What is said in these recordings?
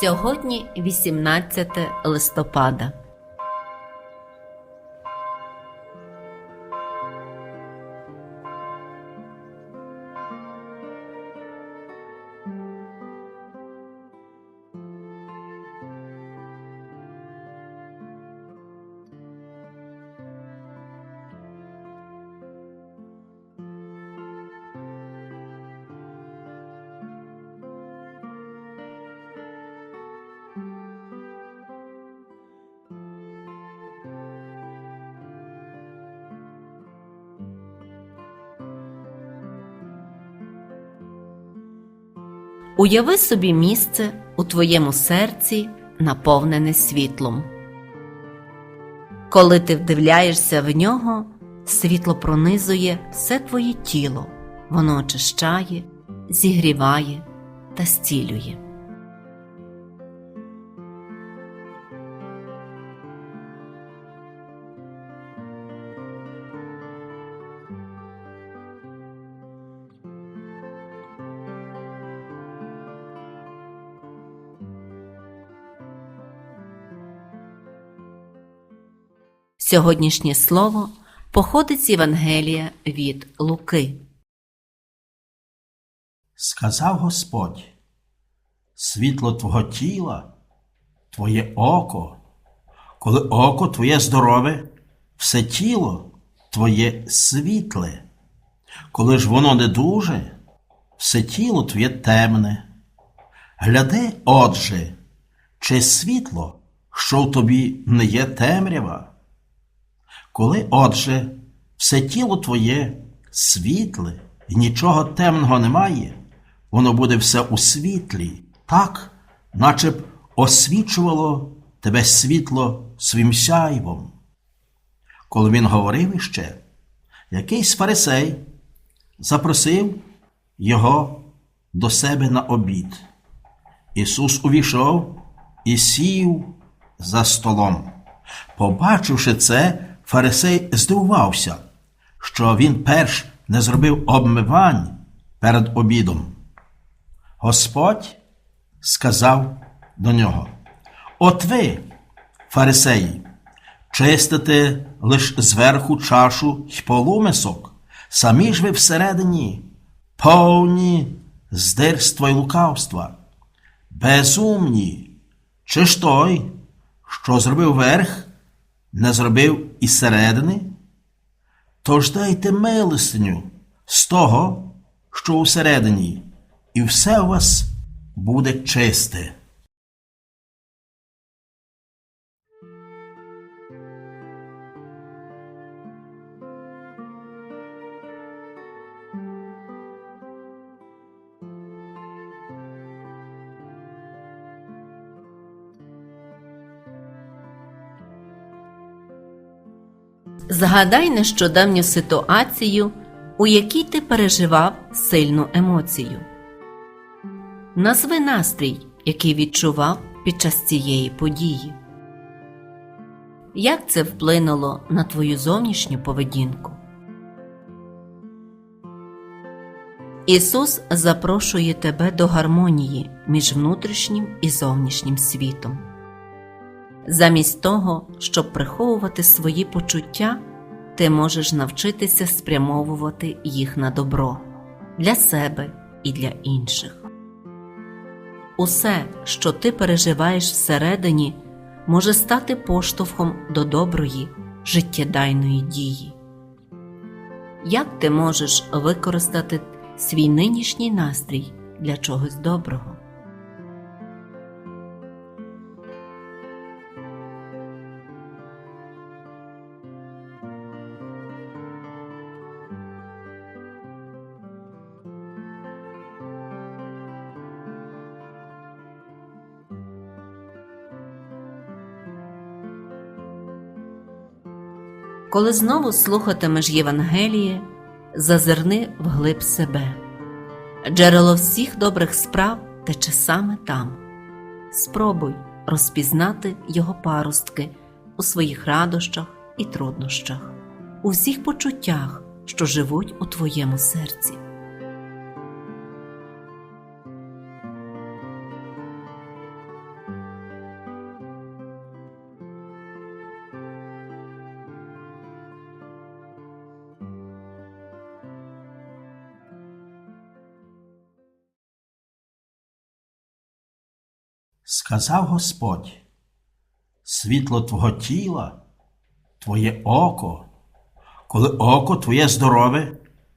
Сьогодні 18 листопада. Уяви собі місце у твоєму серці, наповнене світлом. Коли ти вдивляєшся в нього, світло пронизує все твоє тіло, воно очищає, зігріває та зцілює. Сьогоднішнє слово походить з Євангелія від Луки. Сказав Господь, світло твого тіла, твоє око, коли око твоє здорове, все тіло твоє світле, коли ж воно не дуже, все тіло твоє темне. Гляди, отже, чи світло, що в тобі не є темрява. Коли, отже, все тіло твоє світле і нічого темного немає, воно буде все у світлі, так, наче б освічувало тебе світло своїм сяйвом. Коли він говорив іще, якийсь фарисей запросив його до себе на обід. Ісус увійшов і сів за столом. Побачивши це, фарисей здивувався, що він перш не зробив обмивань перед обідом. Господь сказав до нього: От ви, фарисеї, чистите лиш зверху чашу й полумисок, самі ж ви всередині, повні здирства й лукавства, безумні, чи ж той, що зробив верх, не зробив і середини? Тож дайте милостиню з того, що усередині, і все у вас буде чисте. Згадай нещодавню ситуацію, у якій ти переживав сильну емоцію. Назви настрій, який відчував під час цієї події. Як це вплинуло на твою зовнішню поведінку? Ісус запрошує тебе до гармонії між внутрішнім і зовнішнім світом. Замість того, щоб приховувати свої почуття, ти можеш навчитися спрямовувати їх на добро для себе і для інших. Усе, що ти переживаєш всередині, може стати поштовхом до доброї, життєдайної дії. Як ти можеш використати свій нинішній настрій для чогось доброго? Коли знову слухатимеш Євангеліє, зазирни вглиб себе. Джерело всіх добрих справ тече саме там. Спробуй розпізнати його паростки у своїх радощах і труднощах, у всіх почуттях, що живуть у твоєму серці. Сказав Господь, світло твого тіла, твоє око, коли око твоє здорове,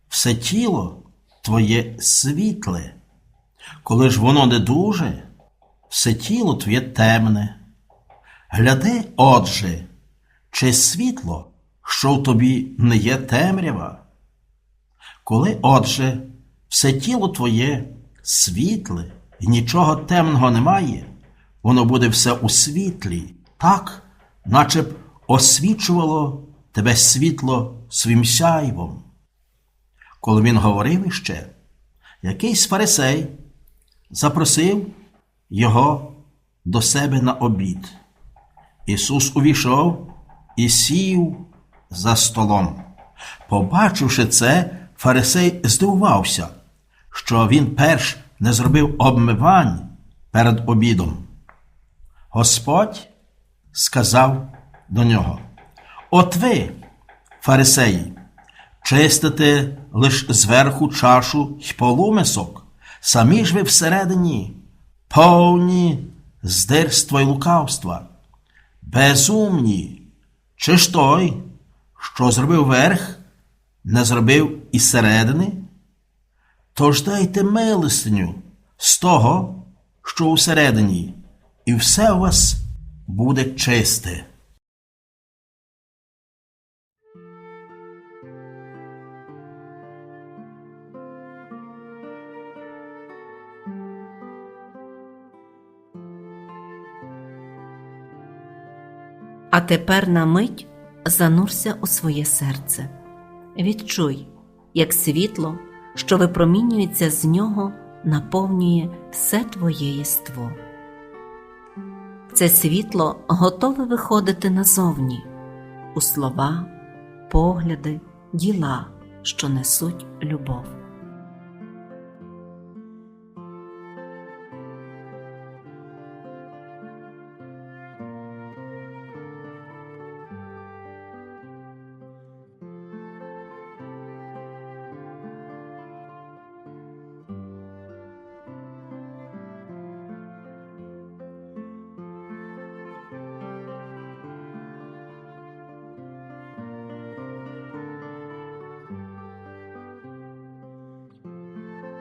все тіло твоє світле, коли ж воно не дуже, все тіло твоє темне. Гляди, отже, чи світло, що в тобі не є темрява. Коли, отже, все тіло твоє світле і нічого темного немає, воно буде все у світлі, так, наче б освічувало тебе світло своїм сяйвом. Коли він говорив іще, якийсь фарисей запросив його до себе на обід. Ісус увійшов і сів за столом. Побачивши це, фарисей здивувався, що він перш не зробив обмивань перед обідом. Господь сказав до нього: От ви, фарисеї, чистите лиш зверху чашу й полумисок, самі ж ви всередині, повні здирства й лукавства, безумні, чи ж той, що зробив верх, не зробив і середини? Тож дайте милостиню з того, що усередині, і все у вас буде чисте. А тепер на мить занурся у своє серце. Відчуй, як світло, що випромінюється з нього, наповнює все твоє єство. Це світло готове виходити назовні у слова, погляди, діла, що несуть любов.